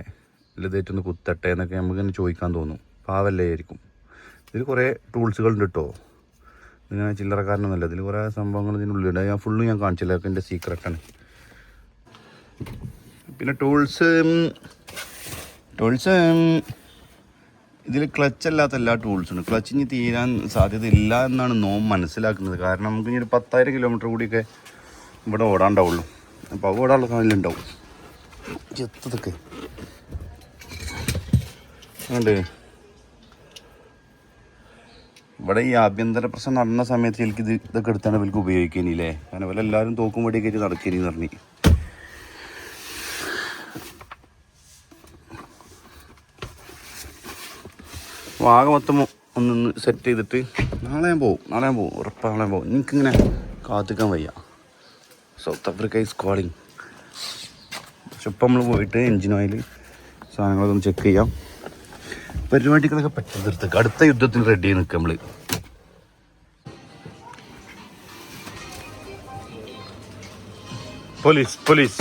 [SPEAKER 1] ഇല്ല ഇതേറ്റൊന്ന് കുത്തട്ടെ എന്നൊക്കെ നമുക്കിങ്ങനെ ചോദിക്കാൻ തോന്നും. പാവല്ലേ ആയിരിക്കും ഇതിൽ കുറേ ടൂൾസുകളുണ്ട് കേട്ടോ ഇങ്ങനെ ചില്ലറക്കാരനൊന്നുമല്ല. ഇതിൽ കുറേ സംഭവങ്ങൾ ഇതിനുള്ളിലുണ്ട്. ഞാൻ ഫുള്ളും ഞാൻ കാണിച്ചില്ല അതൊക്കെ എന്റെ സീക്രട്ടാണ് പിന്നെ ടൂൾസ് ടൂൾസ് ഇതിൽ ക്ലച്ച് അല്ലാത്ത എല്ലാ ടൂൾസും ഉണ്ട്. ക്ലച്ച് ഇനി തീരാൻ സാധ്യത ഇല്ല എന്നാണ് നോം മനസ്സിലാക്കുന്നത്. കാരണം നമുക്ക് ഇനി ഒരു പത്തായിരം കിലോമീറ്റർ കൂടിയൊക്കെ ഇവിടെ ഓടാണ്ടാവുള്ളൂ. അപ്പോൾ അത് ഓടാനുള്ള സമയമുണ്ടാവും ചെത്തതൊക്കെ. ഉണ്ട് ഇവിടെ ഈ ആഭ്യന്തര പ്രശ്നം നടന്ന സമയത്ത് എനിക്ക് ഇത് ഇതൊക്കെ എടുത്താണ് ഇവർക്ക് ഉപയോഗിക്കാനില്ലേ? കാരണം ഇവരെല്ലാവരും തോക്കും വടിയൊക്കെ ആയിട്ട് നടക്കരുതെന്ന് പറഞ്ഞു. വാഗ മൊത്തം ഒന്നൊന്ന് സെറ്റ് ചെയ്തിട്ട് നാളെ ഞാൻ പോകും നാളെ ഞാൻ പോകും ഉറപ്പാണ് നാളെ പോകും എനിക്കിങ്ങനെ കാത്തിക്കാൻ വയ്യ. സൗത്ത് ആഫ്രിക്ക ഈസ് കോളിങ് പക്ഷെ ഇപ്പം നമ്മൾ പോയിട്ട് എൻജിൻ ഓയിൽ സാധനങ്ങളൊന്ന് ചെക്ക് ചെയ്യാം. പരിപാടികളൊക്കെ പെട്ടെന്ന് തീർത്തേക്ക് അടുത്ത യുദ്ധത്തിന് റെഡി നിൽക്കുക നമ്മൾ police police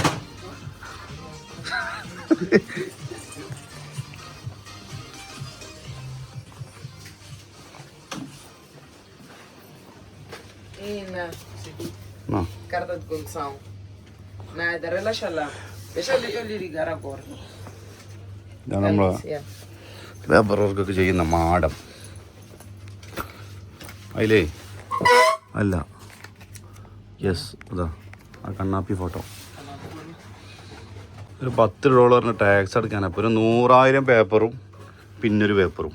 [SPEAKER 2] carta de condução. Nada, relaxa lá. Deixa eu, lhe ligar agora.
[SPEAKER 1] വർക്കൊക്കെ ചെയ്യുന്ന മാടം അതിലേ അല്ല യെസ് അതാ. ആ കണ്ണാപ്പി ഫോട്ടോ ഒരു പത്ത് ഡോളറിന് ടാക്സ് അടക്കാൻ അപ്പോൾ ഒരു നൂറായിരം പേപ്പറും പിന്നൊരു പേപ്പറും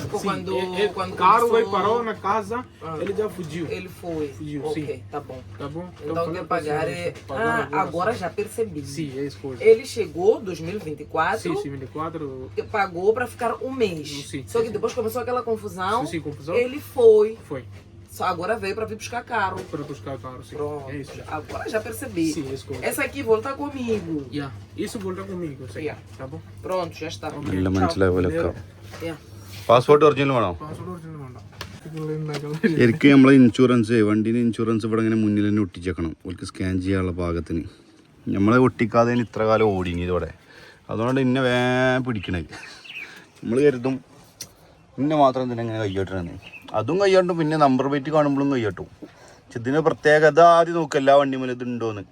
[SPEAKER 2] tipo, sim. quando,
[SPEAKER 3] ele,
[SPEAKER 2] quando
[SPEAKER 3] carro
[SPEAKER 2] começou...
[SPEAKER 3] parou na casa,
[SPEAKER 2] ah.
[SPEAKER 3] ele já fugiu.
[SPEAKER 2] Ele foi.
[SPEAKER 3] Fugiu,
[SPEAKER 2] ok,
[SPEAKER 3] sim.
[SPEAKER 2] tá bom.
[SPEAKER 3] Tá bom.
[SPEAKER 2] Então, então
[SPEAKER 3] que
[SPEAKER 2] pagar é... Ah, agora já percebi.
[SPEAKER 3] Sim, é isso. coisa.
[SPEAKER 2] Ele chegou em 2024.
[SPEAKER 3] Sim,
[SPEAKER 2] 2024. Pagou para ficar um mês.
[SPEAKER 3] Sim,
[SPEAKER 2] Só que depois começou aquela confusão.
[SPEAKER 3] Sim, sim, confusão.
[SPEAKER 2] Ele foi.
[SPEAKER 3] Foi.
[SPEAKER 2] Só agora veio para vir buscar Caro.
[SPEAKER 3] Para buscar Caro, sim.
[SPEAKER 2] Pronto.
[SPEAKER 3] É isso já.
[SPEAKER 2] Agora já percebi.
[SPEAKER 3] Sim, é isso.
[SPEAKER 2] Essa aqui volta comigo.
[SPEAKER 3] Yeah. Isso volta comigo, sim.
[SPEAKER 2] Yeah.
[SPEAKER 3] Tá bom?
[SPEAKER 2] Pronto, já está.
[SPEAKER 1] Okay. Tchau. Tchau.
[SPEAKER 2] Yeah.
[SPEAKER 1] Passport original വേണോ? എനിക്ക് നമ്മളെ insurance വണ്ടീന്റെ insurance ഇവിടെ ഇങ്ങനെ മുന്നിൽ തന്നെ ഒട്ടിച്ചേക്കണം. ഓൾക്ക് scan ചെയ്യാനുള്ള പാകത്തിന്. നമ്മളെ ഒട്ടിക്കാതെ ഇത്ര കാലം ഓടിങ്ങി ഇതോടെ അതുകൊണ്ട് ഇന്നെ വേ പിടിക്കണേ. നമ്മൾ കരുതും ഇന്നെ മാത്രം ഇതിനെ ഇങ്ങനെ കയ്യോട്ടണേ അതും കയ്യോട്ടും പിന്നെ നമ്പർ പ്ലേറ്റ് കാണുമ്പോഴും കയ്യോട്ടും. പക്ഷെ ഇതിന് പ്രത്യേകത ആദ്യം നോക്കുക എല്ലാ വണ്ടിമേലും ഇതുണ്ടോ ഉണ്ടോന്ന്.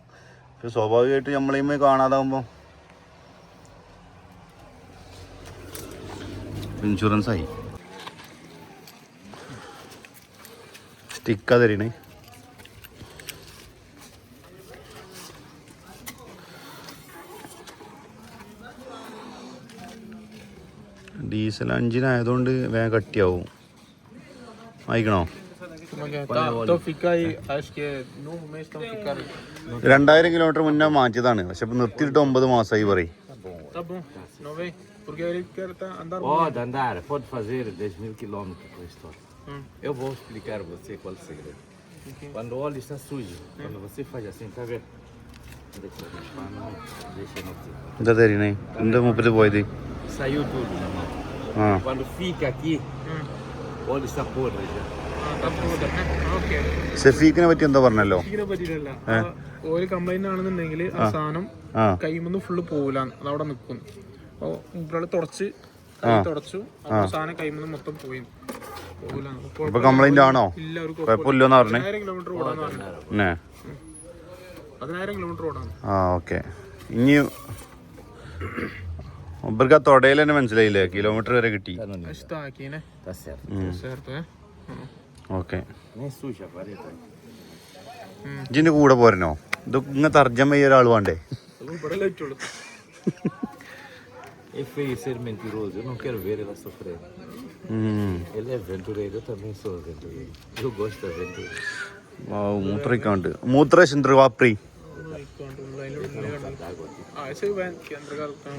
[SPEAKER 1] പക്ഷെ സ്വാഭാവികമായിട്ട് നമ്മളെയുമേ കാണാതാവുമ്പോൾ ഇൻഷുറൻസ് ആയി സ്റ്റിക്കാ തരണേ ഡീസൽ അഞ്ചിനായതുകൊണ്ട് വേഗം കട്ടിയാവും. വായിക്കണോ. രണ്ടായിരം കിലോമീറ്റർ മുന്നേ മാറ്റിയതാണ്. പക്ഷെ നിർത്തിയിട്ട് ഒമ്പത് മാസമായി പറയും.
[SPEAKER 3] Não? Porque ele quer tá, andar
[SPEAKER 4] Pode andar, pode fazer 10 mil quilômetros com a história.
[SPEAKER 3] Hum.
[SPEAKER 4] Eu vou explicar a você qual é o segredo. Okay. Quando o óleo está sujo, hum. quando você faz assim, tá vendo? Deixa no né? deixa no tempo.
[SPEAKER 1] boi തരണേ എന്താ മുപ്പത് പോയത്
[SPEAKER 4] Saiu tudo na mão.
[SPEAKER 1] Ah.
[SPEAKER 4] Quando fica aqui,
[SPEAKER 3] Hum.
[SPEAKER 4] o óleo está podre já.
[SPEAKER 3] Ah, tá bom, né? Ah, ok.
[SPEAKER 1] ഷെഫീഖിനെ പറ്റി എന്താ പറഞ്ഞല്ലോ
[SPEAKER 3] ele, a ഒരു complaint ആണെന്നുണ്ടെങ്കിൽ ആ സാധനം
[SPEAKER 1] ആ
[SPEAKER 3] കൈമൊന്നും ഫുള്ള് പോവില്ല അതവിടെ നിൽക്കും അപ്പോൾ മുപ്പരാൾ തുടച്ച് തുടച്ചു. അപ്പോൾ സാധനം കൈമൊന്നും മൊത്തം പോയി.
[SPEAKER 1] ഇപ്പൊ കംപ്ലൈന്റ് ആണോ? കുഴപ്പമില്ലെന്ന് പറഞ്ഞേ.
[SPEAKER 3] പതിനായിരം കിലോമീറ്റർ ഓടാന്ന് പറഞ്ഞു. പതിനായിരം കിലോമീറ്റർ ഓടാന്ന്
[SPEAKER 1] ആ ഓക്കെ. ഇനി ഇവർക്ക് ആ തൊടയിൽ തന്നെ മനസ്സിലായില്ലേ? കിലോമീറ്റർ വരെ കിട്ടി. ഓക്കെ. ഇജിന്റെ കൂടെ പോരണോ? ഇത് ഇങ്ങനെ തർജമ ചെയ്യ ഒരാൾ വേണ്ടേ?
[SPEAKER 4] Eu fui ser mentiroso, eu não quero ver ela sofrer.
[SPEAKER 1] Hum.
[SPEAKER 4] Ele é aventureiro, eu também sou aventureiro. Eu gosto de aventura.
[SPEAKER 3] മൂത്രയൊക്കെ ഉണ്ട് മൂത്ര
[SPEAKER 1] ചന്ദ്രവാപ്രി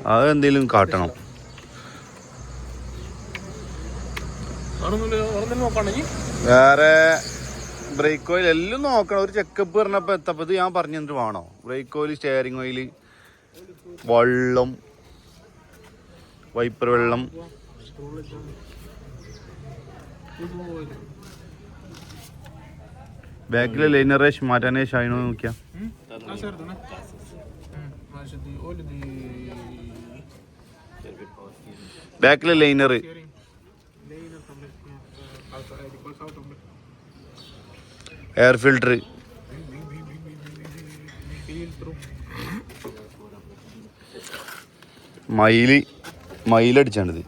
[SPEAKER 1] അതെന്തെങ്കിലും കാട്ടണം വേറെ ബ്രേക്ക് ഓയിൽ എല്ലാം നോക്കണം ഒരു ചെക്കപ്പ് പറഞ്ഞപ്പോൾ എത്തപ്പത് ഞാൻ പറഞ്ഞു തന്നിട്ട് വേണോ ബ്രേക്ക് ഓയിൽ സ്റ്റിയറിംഗ് ഓയിൽ വെള്ളം വൈപ്പർ വെള്ളം. ബാക്കിൽ ലൈനറേ മാറ്റാനേ ഷൈനോ നോക്കിയാ.
[SPEAKER 3] ബാക്കിൽ ലൈനറ്
[SPEAKER 1] എയർ ഫിൽട്ടർ
[SPEAKER 3] മൈലി
[SPEAKER 1] മയിൽ മയിലടിച്ചാണിത്.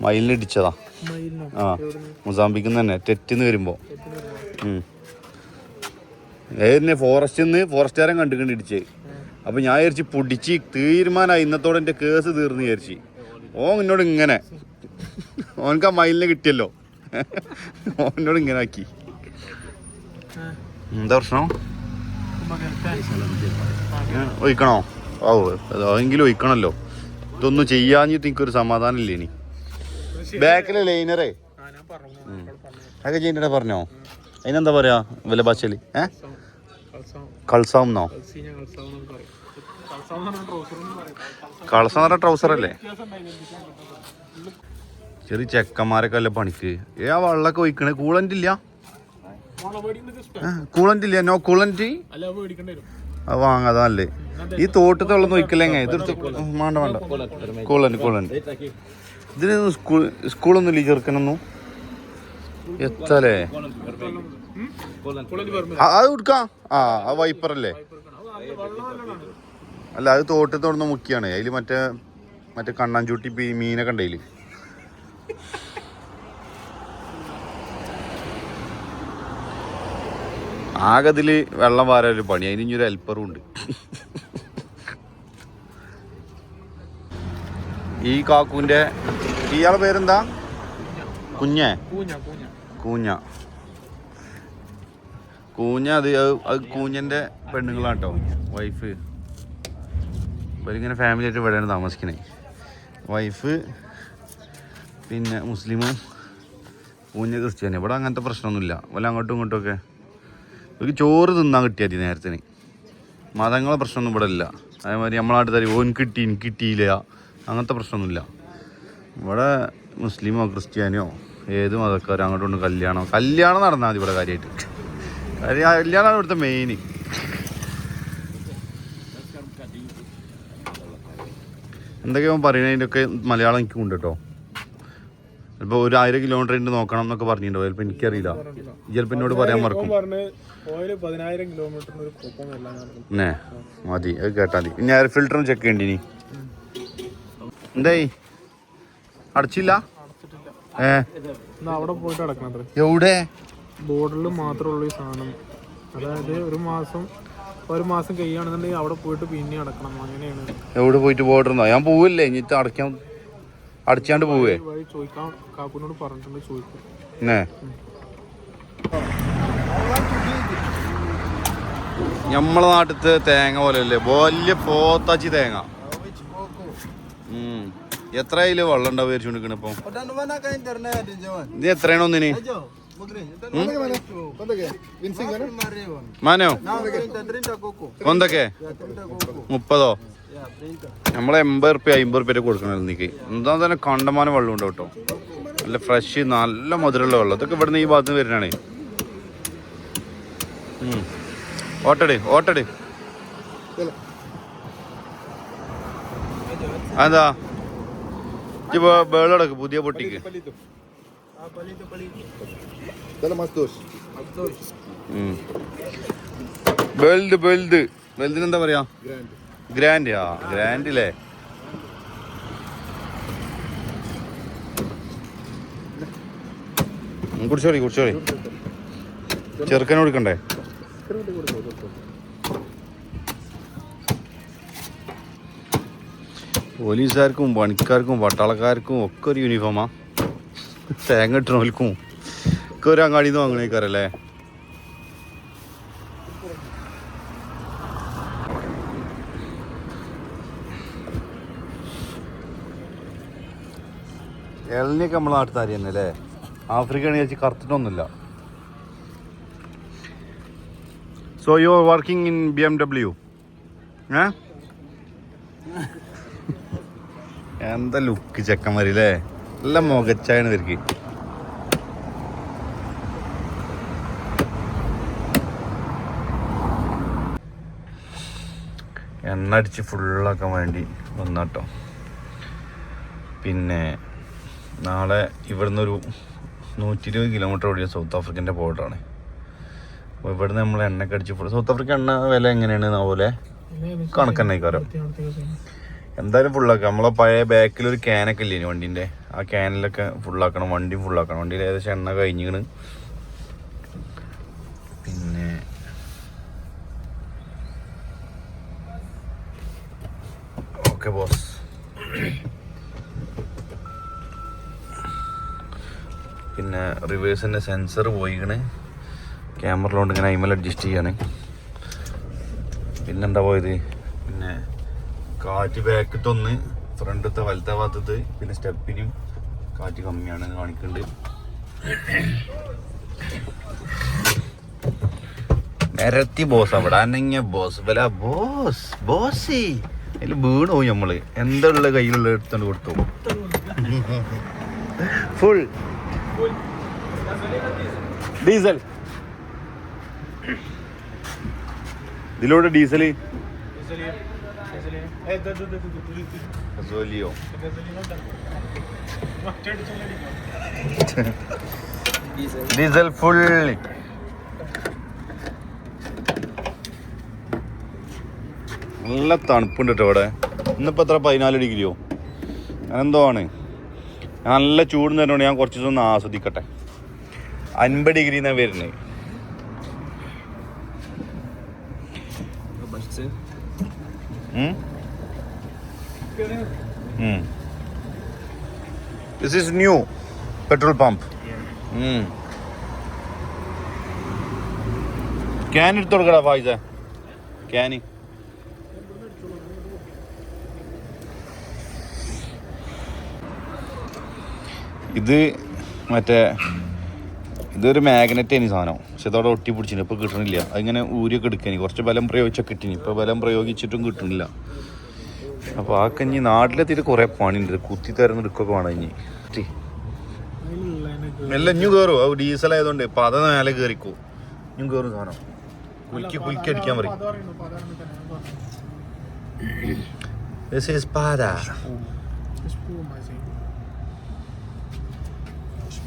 [SPEAKER 1] മയിലിനടിച്ചതാ.
[SPEAKER 3] മയിലിനോ?
[SPEAKER 1] ആ മൊസാമ്പിക്കിന്ന് തന്നെ തെറ്റിന്ന് വരുമ്പോ. ഏതിനെ ഫോറസ്റ്റിൽ നിന്ന് ഫോറസ്റ്റുകാരൻ കണ്ടുകൊണ്ട് ഇടിച്ച്. അപ്പൊ ഞാൻ വിചാരിച്ച് പൊടിച്ച് തീരുമാനമായി ഇന്നത്തോടെ എന്റെ കേസ് തീർന്ന് വിചാരിച്ച്. ഓൻ എന്നോട് ഇങ്ങനെ. ഓനക്ക് ആ മയിലിനെ കിട്ടിയല്ലോ. ഓനോട് ഇങ്ങനെ ആക്കി. എന്താ പ്രശ്നം? ഒഴിക്കണോ? ഓ അതെങ്കിലും ഒഴിക്കണല്ലോ. ഇതൊന്നും ചെയ്യാഞ്ഞിട്ട് എനിക്കൊരു സമാധാനം ഇല്ല ഇനി? ബാക്കിലെ ലൈനറേ. അതൊക്കെ ചെയ്യണ്ട പറഞ്ഞോ? അതിനെന്താ പറയാ വില ഭാഷയിൽ ഏ?
[SPEAKER 3] കൾസാം. എന്നോ
[SPEAKER 1] കളസം എന്ന് പറഞ്ഞ ട്രൗസർ അല്ലേ? ചെറിയ ചെക്കന്മാരൊക്കെ അല്ലേ പണിക്ക്. ഏ ആ വെള്ളമൊക്കെ ഒഴിക്കണേ. കൂളന്റ് ഇല്ല? കൂളന്റ് ഇല്ല. നോ കൂളന്റ്
[SPEAKER 3] അല്ല അത്
[SPEAKER 1] വാങ്ങാതല്ലേ ഈ തോട്ടത്തെ വെള്ളം ഒഴിക്കലെങ്ങ ഇതെടുത്ത് വേണ്ട വേണ്ട. കൂളന്റ് കൂളന്റ് ഇതിന് സ്കൂൾ സ്കൂളൊന്നും ഇല്ല ചെറുക്കനൊന്നും? എത്തല്ലേ ആ, അത് കൊടുക്കാം. ആ ആ വൈപ്പർ അല്ലേ? അത് തോട്ടത്തെ മുക്കിയാണ്. അതിൽ മറ്റേ മറ്റേ കണ്ണാഞ്ചൂട്ടി മീനൊക്കെ ഉണ്ടതിൽ ആകെ ഇതിൽ വെള്ളം വാരാൻ ഒരു പണി. അതിന് ഇനി ഒരു ഹെൽപ്പറും ഉണ്ട്. ഈ കാക്കുവിന്റെ ഇയാളെ പേരെന്താ? കുഞ്ഞേ? കൂഞ്ഞ കൂഞ്ഞ. അത് അത് അത് കൂഞ്ഞന്റെ പെണ്ണുങ്ങളാട്ടോ. വൈഫ് ഇവരിങ്ങനെ ഫാമിലി ആയിട്ട് ഇവിടെയാണ് താമസിക്കണേ. വൈഫ് പിന്നെ മുസ്ലിമും കൂഞ്ഞ ക്രിസ്ത്യാനി. ഇവിടെ അങ്ങനത്തെ പ്രശ്നമൊന്നുമില്ല. വല്ല അങ്ങോട്ടും ഇങ്ങോട്ടും ഒക്കെ ഇവർക്ക് ചോറ് തിന്നാൻ കിട്ടിയാൽ മതി നേരത്തിന്. മതങ്ങളെ പ്രശ്നമൊന്നും ഇവിടെ ഇല്ല. അതേമാതിരി നമ്മളാട്ട് തരും ഓൻ കിട്ടി എനിക്ക് കിട്ടിയില്ല. അങ്ങനത്തെ പ്രശ്നമൊന്നുമില്ല. ഇവിടെ മുസ്ലിമോ ക്രിസ്ത്യാനിയോ ഏത് മതക്കാരോ അങ്ങോട്ടും കല്യാണം കല്യാണം നടന്നാൽ മതി ഇവിടെ കാര്യമായിട്ട് കാര്യം കല്യാണമാണ് ഇവിടുത്തെ മെയിൻ എന്തൊക്കെയോ പറയുന്നതിന്റെയൊക്കെ മലയാളം എനിക്ക് ഉണ്ട് കേട്ടോ. ചിലപ്പോൾ ഒരു ആയിരം കിലോമീറ്റർ ഉണ്ട് നോക്കണം എന്നൊക്കെ പറഞ്ഞിട്ടുണ്ടോ? ചിലപ്പോൾ എനിക്കറിയില്ല. ചിലപ്പോൾ എന്നോട് പറയാൻ മറക്കും. എന്നേ മതി അത് കേട്ടാൽ മതി ഇനി എയർ ഫിൽറ്ററും ചെക്ക് ചെയ്യണ്ടി ഇനി. എന്തായി? അടച്ചില്ല? ഏ?
[SPEAKER 3] അവിടെ പോയിട്ട് അടക്കണം
[SPEAKER 1] എവിടെ?
[SPEAKER 3] ബോർഡറിൽ മാത്രമുള്ള ഈ സാധനം. അതായത് ഒരു മാസം ഒരു മാസം കഴിയുകയാണെന്നുണ്ടെങ്കിൽ അവിടെ പോയിട്ട് പിന്നെ അടക്കണം. അങ്ങനെയാണ്.
[SPEAKER 1] എവിടെ പോയിട്ട് ബോർഡർ ഞാൻ പോവില്ലേ? ഇനി അടയ്ക്കാൻ അടച്ചാണ്ട് പോവേ?
[SPEAKER 3] ചോദിക്കാൻ കാക്കുനോട് പറഞ്ഞിട്ടുണ്ട് ചോദിക്കും.
[SPEAKER 1] എന്നേ നമ്മളെ നാട്ടിലത്തെ തേങ്ങ പോലെ അല്ലേ വലിയ പോത്താച്ചി തേങ്ങ. ഉം. എത്ര അതിൽ വെള്ളം ഉണ്ടാവും ഇപ്പൊ? ഇത് എത്രയാണോ ഒന്നിന്? മാനോ കൊന്തൊക്കെ മുപ്പതോ നമ്മളെ എൺപത് റുപ്യ അമ്പത് റുപ്യ കൊടുക്കണം എനിക്ക് എന്താ തന്നെ കണ്ടമാനം വെള്ളം ഉണ്ട് കേട്ടോ. നല്ല ഫ്രഷ് നല്ല മധുരമുള്ള വെള്ളം. ഇതൊക്കെ ഇവിടുന്ന് ഈ ഭാഗത്ത് നിന്ന് വരുന്നതാണ്. ഓട്ടടി ഓട്ടടി ഓട്ടട്. അതെന്താ? ഇപ്പൊ വേളടക്ക് പുതിയ പൊട്ടിക്ക്. ബെൽഡ് ബെൽഡ് ബെൽഡിന് എന്താ പറയാ ഗ്രാൻഡ് ആ ഗ്രാൻഡ് അല്ലേ കുടിച്ചോളി കുടിച്ചോളി ചെറുക്കനെ കൊടുക്കണ്ടേ? പോലീസുകാർക്കും പണിക്കാർക്കും പട്ടാളക്കാർക്കും ഒക്കെ ഒരു യൂണിഫോമാ തേങ്ങ ഇട്ടണോൽക്കും ഒക്കെ ഒരു അങ്ങാടിന്ന് വാങ്ങണേക്കാരല്ലേ? ഇളനിയൊക്കെ നമ്മളെ നാട്ടിൽ അരി തന്നെ അല്ലേ ആഫ്രിക്കയാണ് ചേച്ചി കറുത്തിട്ടൊന്നുമില്ല. So you are working in B M W ഏ? എന്താ ലുക്ക് ചെക്കന്മാരില്ലേ? നല്ല മുഖച്ചായാണ് ഇവർക്ക്. എണ്ണ അടിച്ച് ഫുള്ളാക്കാൻ വേണ്ടി വന്നാട്ടോ. പിന്നെ നാളെ ഇവിടുന്ന് ഒരു നൂറ്റി ഇരുപത് കിലോമീറ്റർ ഓടിയ സൗത്ത് ആഫ്രിക്കന്റെ ബോർഡറാണ് അപ്പോൾ ഇവിടുന്ന് നമ്മൾ എണ്ണയൊക്കെ അടിച്ച് ഫുൾ സൗത്ത് ആഫ്രിക്ക എണ്ണ വില എങ്ങനെയാണ് അതുപോലെ കണക്കന്നെ കാരം എന്തായാലും ഫുള്ളാക്കാം നമ്മളെ പഴയ ബാക്കിൽ ഒരു ക്യാനൊക്കെ ഇല്ലേ വണ്ടീന്റെ ആ ക്യാനിലൊക്കെ ഫുള്ളാക്കണം വണ്ടി ഫുള്ളാക്കണം വണ്ടിയിൽ ഏകദേശം എണ്ണ കഴിഞ്ഞിക്കണ് പിന്നെ ഓക്കെ ബോസ് പിന്നെ റിവേഴ്സിന്റെ സെൻസർ പോയിക്കണ്. ക്യാമറയിലോണ്ട് ഇങ്ങനെ ഐമൽ അഡ്ജസ്റ്റ് ചെയ്യാണ്. പിന്നെന്താ പോയത്? പിന്നെ കാറ്റ് ബാക്കിട്ടൊന്ന് ഫ്രണ്ടത്തെ വലത്തെ ഭാഗത്തത് പിന്നെ സ്റ്റെപ്പിനും കാറ്റ് കമ്മിയാണ് കാണിക്കുന്നുണ്ട് നിരത്തി ബോസ് അവിടെ. അനങ്ങിയ ബോസ് വല ബോസ് ബോസി അതിൽ വീണ് പോയി നമ്മൾ. എന്താ ഉള്ള കയ്യിലുള്ള എടുത്തോണ്ട് കൊടുത്തു. ഫുൾ ഡീസൽ ഇതിലൂടെ ഡീസൽ ഗസോലിയോ. ഡീസൽ ഫുൾ നല്ല തണുപ്പുണ്ട് കേട്ടോ ഇവിടെ. ഇന്നിപ്പോൾ എത്ര? പതിനാല് ഡിഗ്രിയോ? അങ്ങനെന്തോ ആണ് നല്ല ചൂട് തന്നെയാണ് ഞാൻ കുറച്ച് ദിവസം ഒന്ന് ആസ്വദിക്കട്ടെ. അൻപത് ഡിഗ്രി എന്നാണ് വരുന്നത് this is new petrol pump can എടുത്തു കൊടുക്കടാ ഫായിസ. ക്യാന് ഇത് മറ്റേ ഇതൊരു മാഗ്നറ്റ് ഇനി സാധനം. പക്ഷെ അതവിടെ ഒട്ടി പിടിച്ചിന്. ഇപ്പോൾ കിട്ടണില്ല. അതിങ്ങനെ ഊരിയൊക്കെ എടുക്കാനി. കുറച്ച് ബലം പ്രയോഗിച്ചൊക്കെ കിട്ടിനി ഇപ്പോൾ ബലം പ്രയോഗിച്ചിട്ടും കിട്ടണില്ല. അപ്പോൾ ആ കഞ്ഞി നാട്ടിലെത്തിയിട്ട് കുറേ പണിയുണ്ട് കുത്തി തരുന്ന എടുക്കൊക്കെ വേണം ഇനി. മെല്ലെ ഇഞ്ഞു കയറും അത് ഡീസൽ ആയതുകൊണ്ട് പത മേലെ കയറിക്കോ ഇഞ്ഞും കയറും സാധനം. കുലുക്കി കുലുക്കി അടിക്കാൻ പറയും. This is Pada.
[SPEAKER 5] Espuma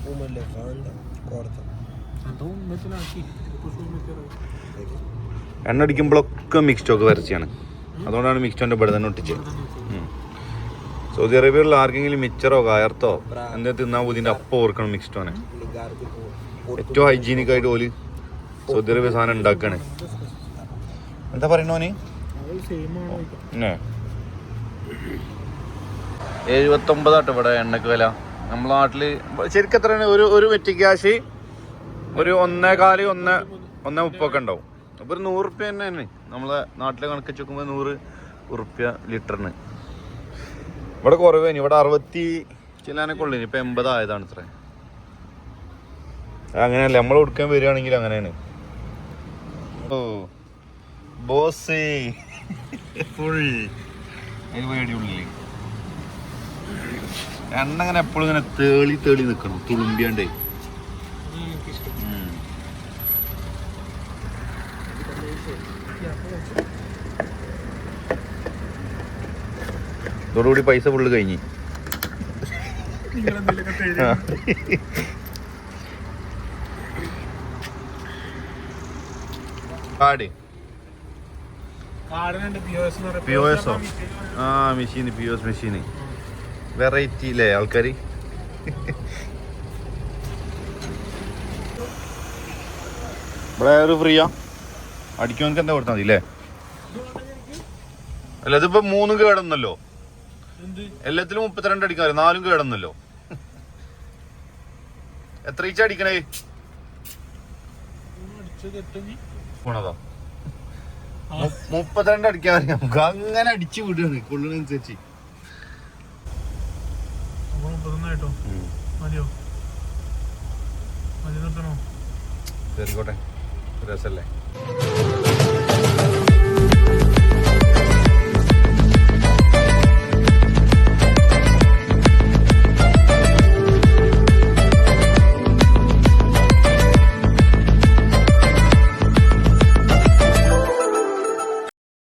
[SPEAKER 5] levanta, corta. Então, mete lá aqui.
[SPEAKER 1] Depois vou meter എണ്ണ അടിക്കുമ്പോഴൊക്കെ മിക്സ് സ്റ്റോക്ക് വരച്ചാണ്. അതുകൊണ്ടാണ് മിക്സ് സ്റ്റോന്റെ ഇവിടെ തന്നെ ഒട്ടിച്ചത്. സൗദി അറേബ്യയിലുള്ള ആർക്കെങ്കിലും മിച്ചറോ കയർത്തോ എന്താ തിന്നാൻ പോതിന്റെ അപ്പം ഓർക്കണം മിക്സ് സ്റ്റോനെ
[SPEAKER 5] Ligar com
[SPEAKER 1] ഏറ്റവും ഹൈജീനിക് ആയിട്ട് ഓൽ സൗദി അറേബ്യ സാധനം ഉണ്ടാക്കണേ. എന്താ പറയണോന് എഴുപത്തൊമ്പതാട്ടോ ഇവിടെ എണ്ണക്ക് വില. നമ്മളെ നാട്ടിൽ ശരിക്കും ഒരു ഒരു വെറ്റി ഒരു ഒന്നേകാൽ ഒന്ന് ഒന്നേ മുപ്പൊക്കെ ഉണ്ടാവും. അപ്പൊ ഒരു നൂറ് റുപ്യ തന്നെയാണ് നമ്മളെ നാട്ടിലെ കണക്ക് വെച്ച് നൂറ് ഉറുപ്യ ലിറ്ററിന്. ഇവിടെ കുറവേനി ഇവിടെ അറുപത്തി ചില്ലാനൊക്കെ ഉള്ളു. ഇപ്പൊ എൺപതായതാണ് ഇത്ര. അങ്ങനെയല്ല. നമ്മൾ കൊടുക്കാൻ വരികയാണെങ്കിൽ അങ്ങനെയാണ്. ഓ ബോസ്. ഫുൾ. ഉള്ളിൽ എണ്ണ ഇങ്ങനെ എപ്പോഴും ഇങ്ങനെ തേളി തേളി നിൽക്കണം തുളുമ്പിയാണ്ടേ. ൂടി ഇതോടുകൂടി പൈസ ഫുള്ള് കഴിഞ്ഞ്. കാട്. പി ഒ എസോ ആ മെഷീന് പി ഒ എസ് മെഷീന് വെറൈറ്റി അല്ലേ ആൾക്കാർ ഫ്രീയാ. അടിക്കുവാനൊക്കെ എന്താ കൊടുത്താൽ മതി അല്ലേ അല്ല ഇതിപ്പോ മൂന്നും കേടന്നല്ലോ. എല്ലാത്തിലും മുപ്പത്തിരണ്ട് അടിക്കാൻ നാലും കേടന്നല്ലോ. എത്ര ഈച്ച അടിക്കണേ? പോണതാ. മുപ്പത്തിരണ്ട് അടിക്കാൻ നമുക്ക് അങ്ങനെ അടിച്ചു വിടുകയാണ്. കൊള്ളുന്നതനുസരിച്ച്.
[SPEAKER 3] കേട്ടോ മതിയോ? മതി നിർത്തണോ?
[SPEAKER 1] കയറിക്കോട്ടെ രസല്ലേ